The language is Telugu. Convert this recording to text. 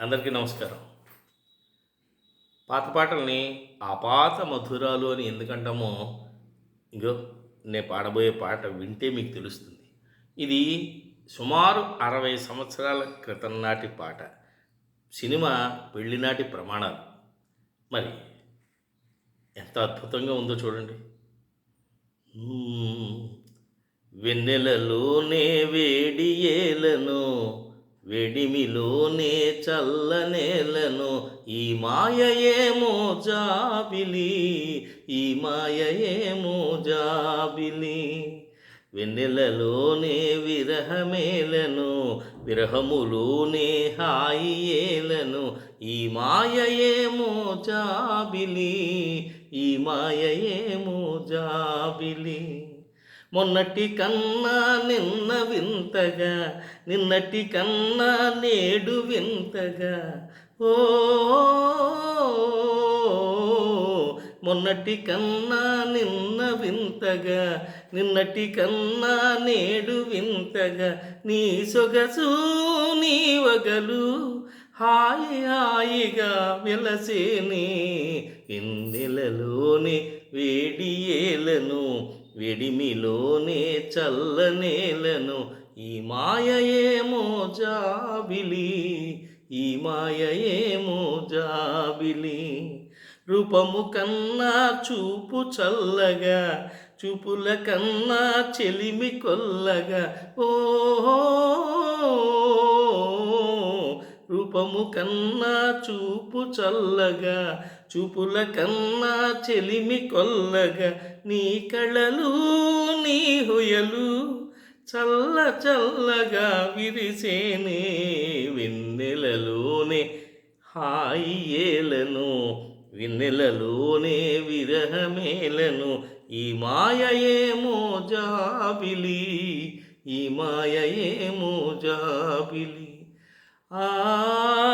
అందరికీ నమస్కారం. పాత పాటల్ని ఆపాత మధురాలు అని ఎందుకంటామో ఇంకో నేను పాడబోయే పాట వింటే మీకు తెలుస్తుంది. ఇది సుమారు అరవై సంవత్సరాల క్రితం నాటి పాట. సినిమా పెళ్ళినాటి ప్రమాణాలు. మరి ఎంత అద్భుతంగా ఉందో చూడండి. వెన్నెలలోనే వేడి ఏలను వెడిమిలోనే చల్లనేలను ఈ మాయయేమో జాబిలి ఈ మాయయేమో జాబిలి. వెన్నెలలోనే విరహమేలను విరహములోనే హాయి ఈ మాయయేమో జాబిలి ఈ మాయయేమో జాబిలి. మొన్నటి కన్నా నిన్న వింతగా నిన్నటి కన్నా నేడు వింతగా. ఓ మొన్నటి కన్నా నిన్న వింతగా నిన్నటి కన్నా నేడు వింతగా. నీ సొగసు నీ వగలు హాయి హాయిగా వెలసేనే ఎన్నెలలోనే వేడి ఏలను వెడిమిలోనే చల్లనేలను ఈ మాయయేమో జాబిలి ఈ మాయయేమో జాబిలి. రూపము కన్నా చూపు చల్లగా చూపుల కన్నా చెలిమి కొల్లగా. ఓ రూపము కన్నా చూపు చల్లగా చూపుల కన్నా చెలిమి కొల్లగా నీ కళలు నీ హుయలు చల్ల చల్లగా విరిసేనే వెన్నెలలోనే హాయి ఏలను వెన్నెలలోనే విరహమేలను ఈ మాయయేమో జాబిలి ఈ మాయయేమో జాబిలి. Ah.